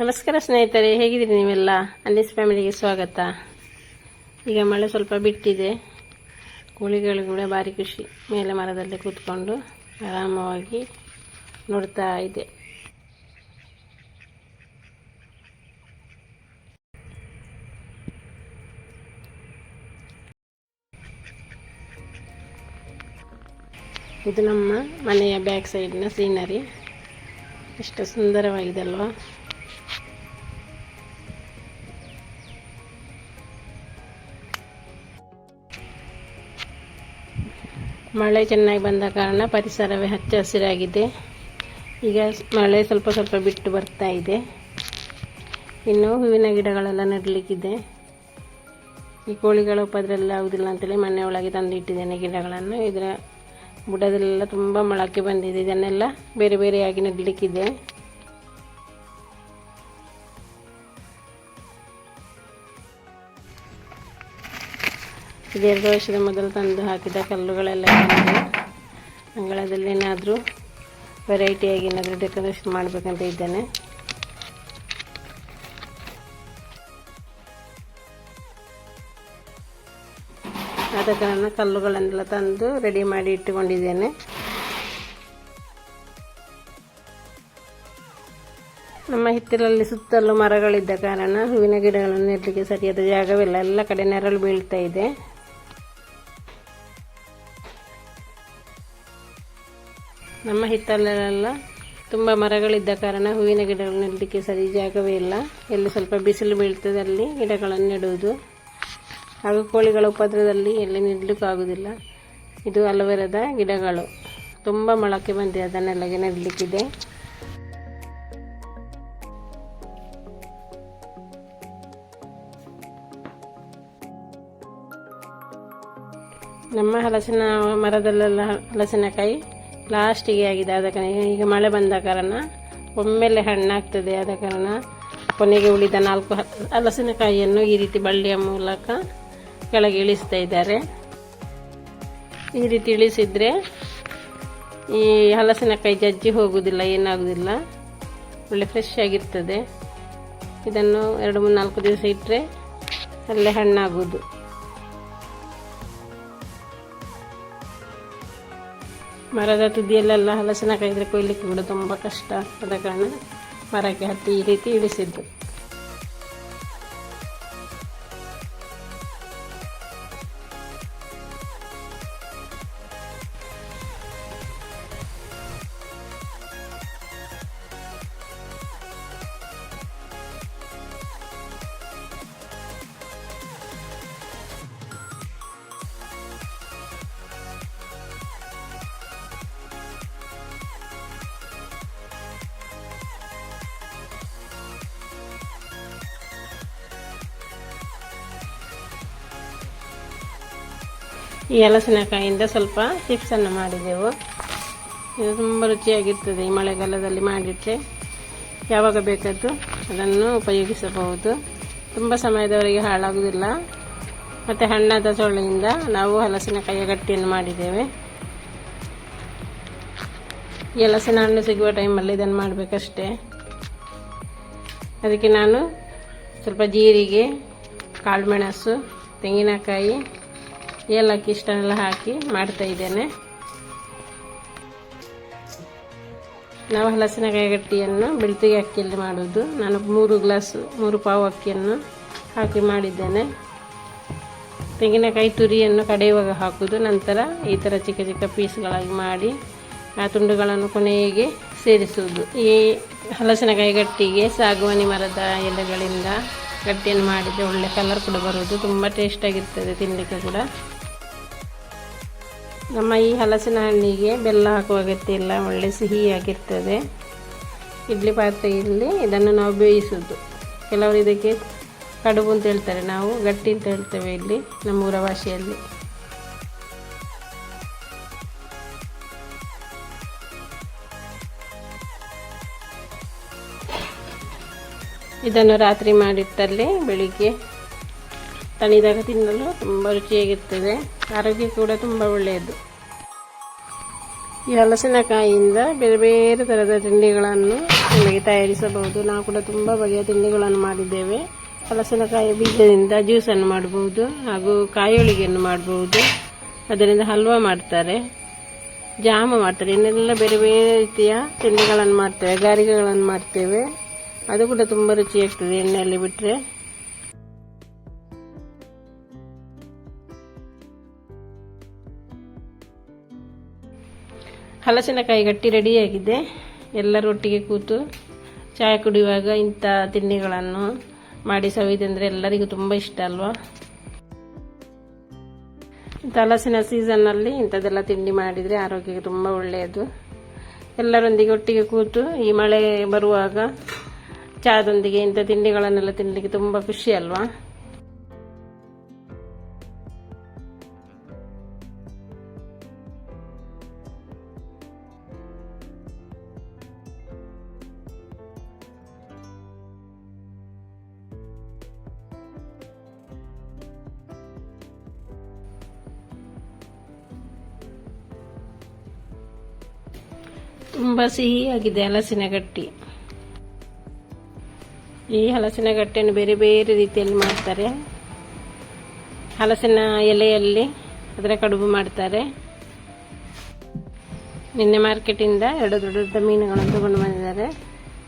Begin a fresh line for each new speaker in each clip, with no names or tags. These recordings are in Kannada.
ನಮಸ್ಕಾರ ಸ್ನೇಹಿತರೆ, ಹೇಗಿದ್ದೀರಿ ನೀವೆಲ್ಲ? ಅನ್ನಿಸ್ ಫ್ಯಾಮಿಲಿಗೆ ಸ್ವಾಗತ. ಈಗ ಮಳೆ ಸ್ವಲ್ಪ ಬಿಟ್ಟಿದೆ. ಕೋಳಿಗಳು ಕೂಡ ಭಾರಿ ಖುಷಿ. ಮೇಲೆ ಮರದಲ್ಲಿ ಕೂತ್ಕೊಂಡು ಆರಾಮವಾಗಿ ನೋಡ್ತಾ ಇದೆ. ಇದು ನಮ್ಮ ಮನೆಯ ಬ್ಯಾಕ್ ಸೈಡ್ನ ಸೀನರಿ. ಎಷ್ಟು ಸುಂದರವಾಗಿದೆ ಅಲ್ವಾ? ಮಳೆ ಚೆನ್ನಾಗಿ ಬಂದ ಕಾರಣ ಪರಿಸರವೇ ಹಚ್ಚ ಹಸಿರಾಗಿದೆ. ಈಗ ಮಳೆ ಸ್ವಲ್ಪ ಸ್ವಲ್ಪ ಬಿಟ್ಟು ಬರ್ತಾ ಇದೆ. ಇನ್ನು ಹೂವಿನ ಗಿಡಗಳೆಲ್ಲ ನೆಡಲಿಕ್ಕಿದೆ. ಈ ಕೋಳಿಗಳ ಉಪದ್ರೆಲ್ಲ ಆಗುದಿಲ್ಲ ಅಂತೇಳಿ ಮನೆ ಒಳಗೆ ತಂದು ಇಟ್ಟಿದ್ದೇನೆ ಗಿಡಗಳನ್ನು. ಇದರ ಬುಡದಲ್ಲೆಲ್ಲ ತುಂಬ ಮೊಳಕೆ ಬಂದಿದೆ. ಇದನ್ನೆಲ್ಲ ಬೇರೆ ಬೇರೆಯಾಗಿ ನೆಡಲಿಕ್ಕಿದೆ. ಇದೆರಡು ವರ್ಷದ ಮೊದಲು ತಂದು ಹಾಕಿದ ಕಲ್ಲುಗಳೆಲ್ಲ ಅಂಗಳದಲ್ಲಿ ಏನಾದರೂ ವೆರೈಟಿಯಾಗಿ ಏನಾದರೂ ಡೆಕೋರೇಷನ್ ಮಾಡಬೇಕಂತ ಇದ್ದೇನೆ. ಆದ ಕಾರಣ ಕಲ್ಲುಗಳನ್ನೆಲ್ಲ ತಂದು ರೆಡಿ ಮಾಡಿ ಇಟ್ಟುಕೊಂಡಿದ್ದೇನೆ. ನಮ್ಮ ಹಿತ್ತಲಲ್ಲಿ ಸುತ್ತಲೂ ಮರಗಳಿದ್ದ ಕಾರಣ ಹೂವಿನ ಗಿಡಗಳನ್ನು ನೆಡಲಿಕ್ಕೆ ಸರಿಯಾದ ಜಾಗವಿಲ್ಲ. ಎಲ್ಲ ಕಡೆ ನೆರಳು ಬೀಳ್ತಾ ಇದೆ. ನಮ್ಮ ಹಿತ್ತಲಲ್ಲೆಲ್ಲ ತುಂಬ ಮರಗಳಿದ್ದ ಕಾರಣ ಹೂವಿನ ಗಿಡಗಳು ನೆಡಲಿಕ್ಕೆ ಸರಿ ಜಾಗವೇ ಇಲ್ಲ. ಎಲ್ಲಿ ಸ್ವಲ್ಪ ಬಿಸಿಲು ಬೀಳ್ತದೆ ಅಲ್ಲಿ ಗಿಡಗಳನ್ನು ನೆಡುವುದು. ಹಾಗೂ ಕೋಳಿಗಳ ಉಪದ್ರದಲ್ಲಿ ಎಲ್ಲಿ ನೆಡಲಿಕ್ಕಾಗೋದಿಲ್ಲ ಇದು ಅಲೋವೆರಾದ ಗಿಡಗಳು. ತುಂಬ ಮೊಳಕೆ ಬಂದಿದೆ ಅದನ್ನೆಲ್ಲ ನೆಡಲಿಕ್ಕಿದೆ. ನಮ್ಮ ಹಲಸಿನ ಮರದಲ್ಲೆಲ್ಲ ಹಲಸಿನಕಾಯಿ ಲಾಸ್ಟಿಗೆ ಆಗಿದೆ ಆದ ಕಾರಣ ಈಗ ಮಳೆ ಬಂದ ಕಾರಣ ಒಮ್ಮೆಲೆ ಹಣ್ಣಾಗ್ತದೆ ಆದ ಕಾರಣ ಕೊನೆಗೆ ಉಳಿದ ನಾಲ್ಕು ಹಲಸಿನಕಾಯಿಯನ್ನು ಈ ರೀತಿ ಬಳ್ಳಿಯ ಮೂಲಕ ಕೆಳಗೆ ಇಳಿಸ್ತಾ ಇದ್ದಾರೆ. ಈ ರೀತಿ ಇಳಿಸಿದರೆ ಈ ಹಲಸಿನಕಾಯಿ ಜಜ್ಜಿ ಹೋಗುವುದಿಲ್ಲ ಏನಾಗುವುದಿಲ್ಲ ಒಳ್ಳೆ ಫ್ರೆಶ್ ಆಗಿರ್ತದೆ. ಇದನ್ನು ಎರಡು, ಮೂರು, ನಾಲ್ಕು ದಿವಸ ಇಟ್ಟರೆ ಅಲ್ಲೇ ಹಣ್ಣಾಗುವುದು. ಮರದ ತುದಿಯಲ್ಲೆಲ್ಲ ಹಲಸಿನಕಾಯಿ ಇದ್ರೆ ಕೊಯ್ಲಿಕ್ಕೆ ಕೂಡ ತುಂಬ ಕಷ್ಟ ಆದ ಕಾರಣ ಮರಕ್ಕೆ ಹತ್ತಿ ಈ ರೀತಿ ಇಳಿಸಿದ್ದು. ಈ ಹಲಸಿನಕಾಯಿಂದ ಸ್ವಲ್ಪ ಚಿಪ್ಸನ್ನು ಮಾಡಿದೆವು. ಇದು ತುಂಬ ರುಚಿಯಾಗಿರ್ತದೆ ಈ ಮಳೆಗಾಲದಲ್ಲಿ ಮಾಡಿಟ್ಟರೆ ಯಾವಾಗ ಬೇಕಾದರೂ ಅದನ್ನು ಉಪಯೋಗಿಸಬಹುದು. ತುಂಬ ಸಮಯದವರೆಗೆ ಹಾಳಾಗುವುದಿಲ್ಲ. ಮತ್ತು ಹಣ್ಣಾದ ಸೊಳ್ಳೆಯಿಂದ ನಾವು ಹಲಸಿನಕಾಯಿಯ ಗಟ್ಟಿಯನ್ನು ಮಾಡಿದ್ದೇವೆ. ಈ ಹಲಸಿನ ಹಣ್ಣು ಸಿಗುವ ಟೈಮಲ್ಲಿ ಇದನ್ನು ಮಾಡಬೇಕಷ್ಟೇ. ಅದಕ್ಕೆ ನಾನು ಸ್ವಲ್ಪ ಜೀರಿಗೆ ಕಾಳುಮೆಣಸು ತೆಂಗಿನಕಾಯಿ ಏಲಕ್ಕಿ ಇಷ್ಟನ್ನೆಲ್ಲ ಹಾಕಿ ಮಾಡ್ತಾ ಇದ್ದೇನೆ. ನಾವು ಹಲಸಿನಕಾಯಿ ಗಟ್ಟಿಯನ್ನು ಬೆಳ್ತಿಗೆ ಅಕ್ಕಿಯಲ್ಲಿ ಮಾಡೋದು ನಾನು ಮೂರು ಗ್ಲಾಸ್, ಮೂರು ಪಾವು ಅಕ್ಕಿಯನ್ನು ಹಾಕಿ ಮಾಡಿದ್ದೇನೆ. ತೆಂಗಿನಕಾಯಿ ತುರಿಯನ್ನು ಕಡೆಯುವಾಗ ಹಾಕೋದು ನಂತರ ಈ ಥರ ಚಿಕ್ಕ ಚಿಕ್ಕ ಪೀಸ್ಗಳಾಗಿ ಮಾಡಿ ಆ ತುಂಡುಗಳನ್ನು ಕೊನೆಗೆ ಸೇರಿಸುವುದು. ಈ ಹಲಸಿನಕಾಯಿ ಗಟ್ಟಿಗೆ ಸಾಗುವಾನಿ ಮರದ ಎಲೆಗಳಿಂದ ಗಟ್ಟಿಯನ್ನು ಮಾಡಿದರೆ ಒಳ್ಳೆ ಕಲರ್ ಕೂಡ ಬರುವುದು. ತುಂಬ ಟೇಸ್ಟಾಗಿರ್ತದೆ ತಿನ್ನಲಿಕ್ಕೆ ಕೂಡ. ನಮ್ಮ ಈ ಹಲಸಿನ ಹಣ್ಣಿಗೆ ಬೆಲ್ಲ ಹಾಕುವ ಅಗತ್ಯ ಇಲ್ಲ ಒಳ್ಳೆ ಸಿಹಿಯಾಗಿರ್ತದೆ. ಇಡ್ಲಿ ಪಾತ್ರೆಯಲ್ಲಿ ಇದನ್ನು ನಾವು ಬೇಯಿಸೋದು ಕೆಲವರು ಇದಕ್ಕೆ ಕಡುಬು ಅಂತ ಹೇಳ್ತಾರೆ. ನಾವು ಗಟ್ಟಿ ಅಂತ ಹೇಳ್ತೇವೆ ಇಲ್ಲಿ ನಮ್ಮೂರ ಭಾಷೆಯಲ್ಲಿ ಇದನ್ನು ರಾತ್ರಿ ಮಾಡಿಟ್ಟಲ್ಲಿ ಬೆಳಿಗ್ಗೆ ತಣಿದಾಗ ತಿನ್ನಲು ತುಂಬ ರುಚಿಯಾಗಿರ್ತದೆ. ಆರೋಗ್ಯ ಕೂಡ ತುಂಬ ಒಳ್ಳೆಯದು. ಈ ಹಲಸಿನಕಾಯಿಯಿಂದ ಬೇರೆ ಬೇರೆ ಥರದ ತಿಂಡಿಗಳನ್ನು ನಮಗೆ ತಯಾರಿಸಬಹುದು. ನಾವು ಕೂಡ ತುಂಬ ಬಗೆಯ ತಿಂಡಿಗಳನ್ನು ಮಾಡಿದ್ದೇವೆ. ಹಲಸಿನಕಾಯಿ ಬೀಜದಿಂದ ಜ್ಯೂಸನ್ನು ಮಾಡಬಹುದು ಹಾಗೂ ಕಾಯೋಳಿಗೆಯನ್ನು ಮಾಡಬಹುದು. ಅದರಿಂದ ಹಲ್ವಾ ಮಾಡ್ತಾರೆ, ಜಾಮ ಮಾಡ್ತಾರೆ. ಇನ್ನೆಲ್ಲ ಬೇರೆ ಬೇರೆ ರೀತಿಯ ತಿಂಡಿಗಳನ್ನು ಮಾಡ್ತೇವೆ ಗಾರಿಗೆಗಳನ್ನು ಮಾಡ್ತೇವೆ. ಅದು ಕೂಡ ತುಂಬ ರುಚಿಯಾಗ್ತದೆ ಎಣ್ಣೆಯಲ್ಲಿ ಬಿಟ್ಟರೆ ಹಲಸಿನಕಾಯಿ ಗಟ್ಟಿ ರೆಡಿಯಾಗಿದೆ. ಎಲ್ಲರೂ ಒಟ್ಟಿಗೆ ಕೂತು ಚಾಯ ಕುಡಿಯುವಾಗ ಇಂಥ ತಿಂಡಿಗಳನ್ನು ಮಾಡಿ ಸವಿದಂದರೆ ಎಲ್ಲರಿಗೂ ತುಂಬ ಇಷ್ಟ ಅಲ್ವಾ? ಇಂಥ ಹಲಸಿನ ಸೀಸನ್ನಲ್ಲಿ ಇಂಥದ್ದೆಲ್ಲ ತಿಂಡಿ ಮಾಡಿದರೆ ಆರೋಗ್ಯಕ್ಕೆ ತುಂಬ ಒಳ್ಳೆಯದು. ಎಲ್ಲರೊಂದಿಗೆ ಒಟ್ಟಿಗೆ ಕೂತು ಈ ಮಳೆ ಬರುವಾಗ ಚಹಾದೊಂದಿಗೆ ಇಂಥ ತಿಂಡಿಗಳನ್ನೆಲ್ಲ ತಿನ್ನಲಿಕ್ಕೆ ತುಂಬ ಖುಷಿ ಅಲ್ವಾ? ತುಂಬ ಸಿಹಿಯಾಗಿದೆ ಹಲಸಿನ ಗಟ್ಟಿ ಈ ಹಲಸಿನ ಗಟ್ಟಿಯನ್ನು ಬೇರೆ ಬೇರೆ ರೀತಿಯಲ್ಲಿ ಮಾಡ್ತಾರೆ. ಹಲಸಿನ ಎಲೆಯಲ್ಲಿ ಅದರ ಕಡುಬು ಮಾಡ್ತಾರೆ. ನಿನ್ನೆ ಮಾರ್ಕೆಟಿಂದ ಎರಡು ದೊಡ್ಡ ದೊಡ್ಡ ಮೀನುಗಳನ್ನು ತಗೊಂಡು ಬಂದಿದ್ದಾರೆ.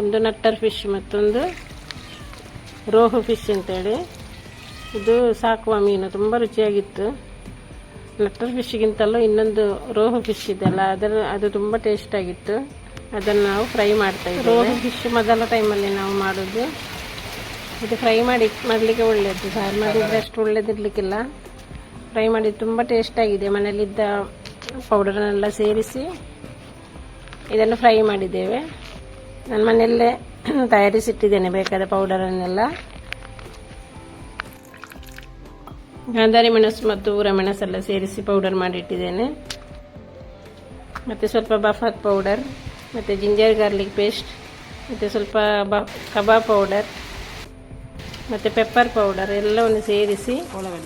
ಒಂದು ನಟ್ಟರ್ ಫಿಶ್ ಮತ್ತೊಂದು ರೋಹು ಫಿಶ್ ಅಂತೇಳಿ. ಇದು ಸಾಕುವ ಮೀನು, ತುಂಬ ರುಚಿಯಾಗಿತ್ತು. ನಟ್ಟರ್ ಫಿಶ್ಗಿಂತಲೂ ಇನ್ನೊಂದು ರೋಹು ಫಿಶ್ ಇದೆಲ್ಲ ಅದರ ಅದು ತುಂಬ ಟೇಸ್ಟ್ ಆಗಿತ್ತು. ಅದನ್ನು ನಾವು ಫ್ರೈ ಮಾಡ್ತಾ ಇದ್ದೀವಿ. ರೋಹು ಫಿಶ್ ಮೊದಲ ಟೈಮಲ್ಲಿ ನಾವು ಮಾಡೋದು. ಇದು ಫ್ರೈ ಮಾಡಿ ಮಾಡಲಿಕ್ಕೆ ಒಳ್ಳೆಯದು ಸಾರು ಮಾಡಿದರೆ ಅಷ್ಟು ಒಳ್ಳೇದಿರ್ಲಿಕ್ಕಿಲ್ಲ. ಫ್ರೈ ಮಾಡಿ ತುಂಬ ಟೇಸ್ಟ್ ಆಗಿದೆ. ಮನೆಯಲ್ಲಿದ್ದ ಪೌಡರ್ನೆಲ್ಲ ಸೇರಿಸಿ ಇದನ್ನು ಫ್ರೈ ಮಾಡಿದ್ದೇವೆ. ನಾನು ಮನೆಯಲ್ಲೇ ತಯಾರಿಸಿಟ್ಟಿದ್ದೇನೆ ಬೇಕಾದ ಪೌಡರನ್ನೆಲ್ಲ ಗಾಂಧಾರಿ ಮೆಣಸು ಮತ್ತು ಊರ ಮೆಣಸೆಲ್ಲ ಸೇರಿಸಿ ಪೌಡರ್ ಮಾಡಿಟ್ಟಿದ್ದೇನೆ ಮತ್ತು ಸ್ವಲ್ಪ ಬಫಾತ್ ಪೌಡರ್ ಮತ್ತು ಜಿಂಜರ್ ಗಾರ್ಲಿಕ್ ಪೇಸ್ಟ್ ಮತ್ತು ಸ್ವಲ್ಪ ಬ, ಕಬಾಬ್ ಪೌಡರ್ ಮತ್ತು ಪೆಪ್ಪರ್ ಪೌಡರ್ ಎಲ್ಲವನ್ನು ಸೇರಿಸಿ,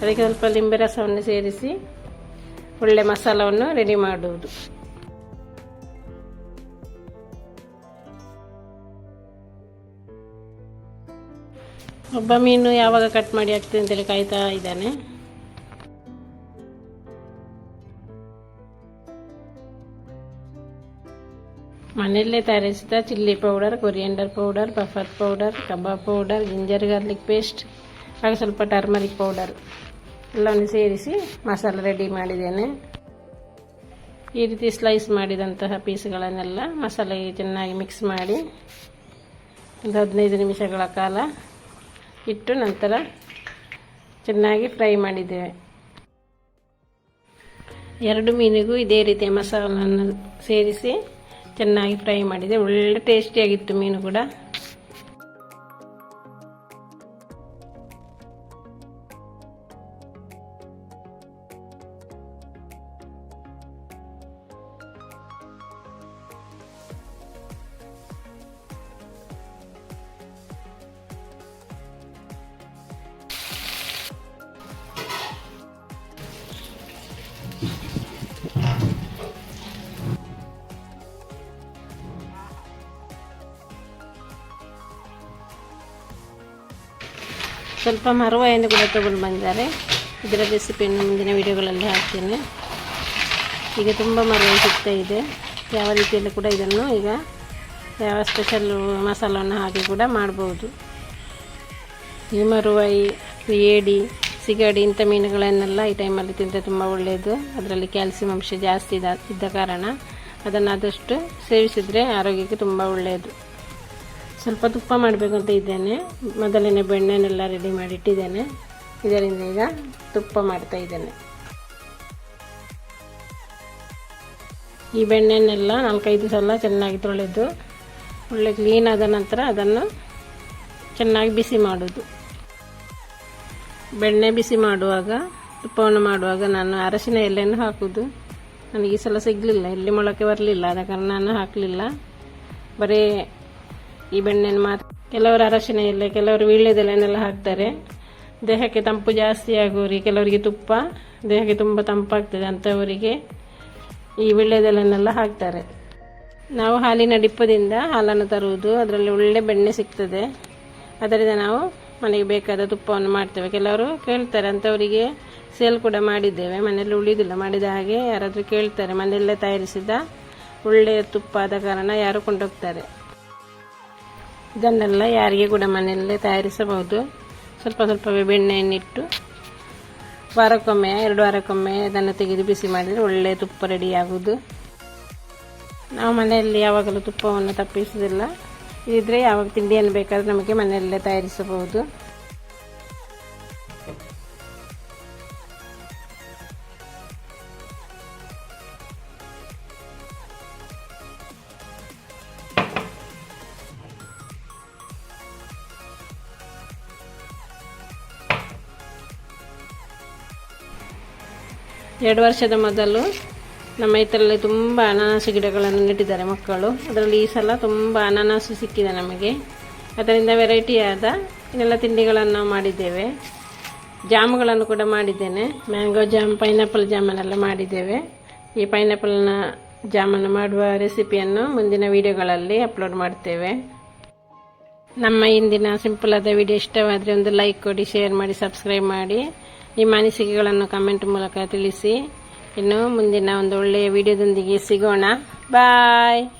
ಅದಕ್ಕೆ ಸ್ವಲ್ಪ ಲಿಂಬೆ ರಸವನ್ನು ಸೇರಿಸಿ ಒಳ್ಳೆ ಮಸಾಲವನ್ನು ರೆಡಿ ಮಾಡುವುದು. ಒಬ್ಬ ಮೀನು ಯಾವಾಗ ಕಟ್ ಮಾಡಿ ಹಾಕ್ತೀನಿ ಅಂತೇಳಿ ಕಾಯ್ತಾ ಇದ್ದಾನೆ. ಮನೆಯಲ್ಲೇ ತಯಾರಿಸಿದ chilli powder, coriander powder, puffer powder, kebab powder, ginger garlic paste, ಹಾಗೆ ಸ್ವಲ್ಪ ಟರ್ಮರಿಕ್ ಪೌಡರ್ ಎಲ್ಲವನ್ನು ಸೇರಿಸಿ ಮಸಾಲೆ ರೆಡಿ ಮಾಡಿದ್ದೇನೆ. ಈ ರೀತಿ ಸ್ಲೈಸ್ ಮಾಡಿದಂತಹ ಪೀಸ್ಗಳನ್ನೆಲ್ಲ ಮಸಾಲೆಗೆ ಚೆನ್ನಾಗಿ ಮಿಕ್ಸ್ ಮಾಡಿ ಒಂದು ಹದಿನೈದು ನಿಮಿಷಗಳ ಕಾಲ ಇಟ್ಟು ನಂತರ ಚೆನ್ನಾಗಿ ಫ್ರೈ ಮಾಡಿದ್ದೇವೆ. ಎರಡು ಮೀನಿಗೂ ಇದೇ ರೀತಿಯ ಮಸಾಲನ್ನು ಸೇರಿಸಿ ಚೆನ್ನಾಗಿ ಫ್ರೈ ಮಾಡಿದೆ. ಒಳ್ಳೆ ಟೇಸ್ಟಿಯಾಗಿತ್ತು ಮೀನು ಕೂಡ. ಸ್ವಲ್ಪ ಮರವಾಯನ್ನು ಕೂಡ ತಗೊಂಡು ಬಂದಿದ್ದಾರೆ. ಇದರ ರೆಸಿಪಿಯನ್ನು ಮುಂದಿನ ವಿಡಿಯೋಗಳಲ್ಲಿ ಹಾಕ್ತೇನೆ. ಈಗ ತುಂಬ ಮರವಾಯಿ ಸಿಗ್ತಾ ಇದೆ. ಯಾವ ರೀತಿಯಲ್ಲಿ ಕೂಡ ಇದನ್ನು ಈಗ ಯಾವ ಸ್ಪೆಷಲ್ ಮಸಾಲವನ್ನು ಹಾಕಿ ಕೂಡ ಮಾಡ್ಬೋದು. ಈ ಮರುವಾಯಿ ಏಡಿ, ಸಿಗಡಿ ಇಂಥ ಮೀನುಗಳನ್ನೆಲ್ಲ ಈ ಟೈಮಲ್ಲಿ ತಿಂದರೆ ತುಂಬ ಒಳ್ಳೆಯದು. ಅದರಲ್ಲಿ ಕ್ಯಾಲ್ಸಿಯಂ ಅಂಶ ಜಾಸ್ತಿ ಇದ್ದ ಕಾರಣ ಅದನ್ನು ಆದಷ್ಟು ಸೇವಿಸಿದರೆ ಆರೋಗ್ಯಕ್ಕೆ ತುಂಬ ಒಳ್ಳೆಯದು. ಸ್ವಲ್ಪ ತುಪ್ಪ ಮಾಡಬೇಕು ಅಂತ ಇದ್ದೇನೆ. ಮೊದಲನೇ ಬೆಣ್ಣೆನೆಲ್ಲ ರೆಡಿ ಮಾಡಿ ಇಟ್ಟಿದ್ದೇನೆ ಇದರಿಂದ ಈಗ ತುಪ್ಪ ಮಾಡ್ತಾ ಇದ್ದೇನೆ. ಈ ಬೆಣ್ಣೆನೆಲ್ಲ ನಾಲ್ಕೈದು ಸಲ ಚೆನ್ನಾಗಿ ತೊಳೆದು, ಒಳ್ಳೆ ಕ್ಲೀನ್ ಆದ ನಂತರ ಅದನ್ನು ಚೆನ್ನಾಗಿ ಬಿಸಿ ಮಾಡೋದು ಬೆಣ್ಣೆ ಬಿಸಿ ಮಾಡುವಾಗ, ತುಪ್ಪವನ್ನು ಮಾಡುವಾಗ ನಾನು ಅರಶಿನ ಎಲೆಯನ್ನು ಹಾಕೋದು ನನಗೆ ಈ ಸಲ ಸಿಗಲಿಲ್ಲ, ಎಲ್ಲಿ ಮೊಳಕೆ ಬರಲಿಲ್ಲ, ಆದ ಕಾರಣ ನಾನು ಹಾಕಲಿಲ್ಲ. ಬರೀ ಈ ಬೆಣ್ಣೆಯನ್ನು ಮಾತ್ರ. ಕೆಲವರು ಅರಶಿನ ಎಲೆ, ಕೆಲವರು ವೀಳ್ಯದೆಲೆನೆಲ್ಲ ಹಾಕ್ತಾರೆ. ದೇಹಕ್ಕೆ ತಂಪು ಜಾಸ್ತಿ ಆಗೋರಿ ಕೆಲವರಿಗೆ ತುಪ್ಪ, ದೇಹಕ್ಕೆ ತುಂಬ ತಂಪಾಗ್ತದೆ ಅಂಥವರಿಗೆ ಈ ವೀಳ್ಯದೆಲೆನೆಲ್ಲ ಹಾಕ್ತಾರೆ. ನಾವು ಹಾಲಿನ ಡಿಪ್ಪದಿಂದ ಹಾಲನ್ನು ತರುವುದು, ಅದರಲ್ಲಿ ಒಳ್ಳೆ ಬೆಣ್ಣೆ ಸಿಗ್ತದೆ. ಅದರಿಂದ ನಾವು ಮನೆಗೆ ಬೇಕಾದ ತುಪ್ಪವನ್ನು ಮಾಡ್ತೇವೆ. ಕೆಲವರು ಕೇಳ್ತಾರೆ ಅಂಥವರಿಗೆ ಸೇಲ್ ಕೂಡ ಮಾಡಿದ್ದೇವೆ. ಮನೆಯಲ್ಲಿ ಉಳಿದಿಲ್ಲ, ಮಾಡಿದ ಹಾಗೆ ಯಾರಾದರೂ ಕೇಳ್ತಾರೆ, ಮನೆಯಲ್ಲೇ ತಯಾರಿಸಿದ ಒಳ್ಳೆಯ ತುಪ್ಪ ಆದ ಕಾರಣ ಯಾರು ಕೊಂಡೋಗ್ತಾರೆ. ಇದನ್ನೆಲ್ಲ ಯಾರಿಗೆ ಕೂಡ ಮನೆಯಲ್ಲೇ ತಯಾರಿಸಬಹುದು. ಸ್ವಲ್ಪ ಸ್ವಲ್ಪವೇ ಬೆಣ್ಣೆಯನ್ನಿಟ್ಟು ವಾರಕ್ಕೊಮ್ಮೆ, ಎರಡು ವಾರಕ್ಕೊಮ್ಮೆ ಅದನ್ನು ತೆಗೆದು ಬಿಸಿ ಮಾಡಿದರೆ ಒಳ್ಳೆಯ ತುಪ್ಪ ರೆಡಿಯಾಗುವುದು ನಾವು ಮನೆಯಲ್ಲಿ ಯಾವಾಗಲೂ ತುಪ್ಪವನ್ನು ತಪ್ಪಿಸುವುದಿಲ್ಲ. ಇದ್ರೆ ಯಾವಾಗ ತಿಂಡಿಯನ್ನು ಬೇಕಾದರೂ ನಮಗೆ ಮನೆಯಲ್ಲೇ ತಯಾರಿಸಬಹುದು. ಎರಡು ವರ್ಷದ ಮೊದಲು ನಮ್ಮ ಇದರಲ್ಲಿ ತುಂಬ ಅನಾನಸು ಗಿಡಗಳನ್ನು ನೆಟ್ಟಿದ್ದಾರೆ ಮಕ್ಕಳು. ಅದರಲ್ಲಿ ಈ ಸಲ ತುಂಬ ಅನಾನಸು ಸಿಕ್ಕಿದೆ ನಮಗೆ. ಅದರಿಂದ ವೆರೈಟಿಯಾದ ಇನ್ನೆಲ್ಲ ತಿಂಡಿಗಳನ್ನು ಮಾಡಿದ್ದೇವೆ. ಜಾಮುಗಳನ್ನು ಕೂಡ ಮಾಡಿದ್ದೇನೆ. ಮ್ಯಾಂಗೋ ಜಾಮ್ ಪೈನಾಪಲ್ ಜಾಮನ್ನೆಲ್ಲ ಮಾಡಿದ್ದೇವೆ. ಈ ಪೈನಾಪಲ್ನ ಜಾಮನ್ನು ಮಾಡುವ ರೆಸಿಪಿಯನ್ನು ಮುಂದಿನ ವಿಡಿಯೋಗಳಲ್ಲಿ ಅಪ್ಲೋಡ್ ಮಾಡ್ತೇವೆ. ನಮ್ಮ ಇಂದಿನ ಸಿಂಪಲ್ ಆದ ವಿಡಿಯೋ ಇಷ್ಟವಾದರೆ ಒಂದು ಲೈಕ್ ಕೊಡಿ ಶೇರ್ ಮಾಡಿ ಸಬ್ಸ್ಕ್ರೈಬ್ ಮಾಡಿ. ನಿಮ್ಮ ಅನಿಸಿಕೆಗಳನ್ನು ಕಮೆಂಟ್ ಮೂಲಕ ತಿಳಿಸಿ. ಇನ್ನು ಮುಂದಿನ ಒಂದು ಒಳ್ಳೆಯ ವಿಡಿಯೋದೊಂದಿಗೆ ಸಿಗೋಣ. ಬಾಯ್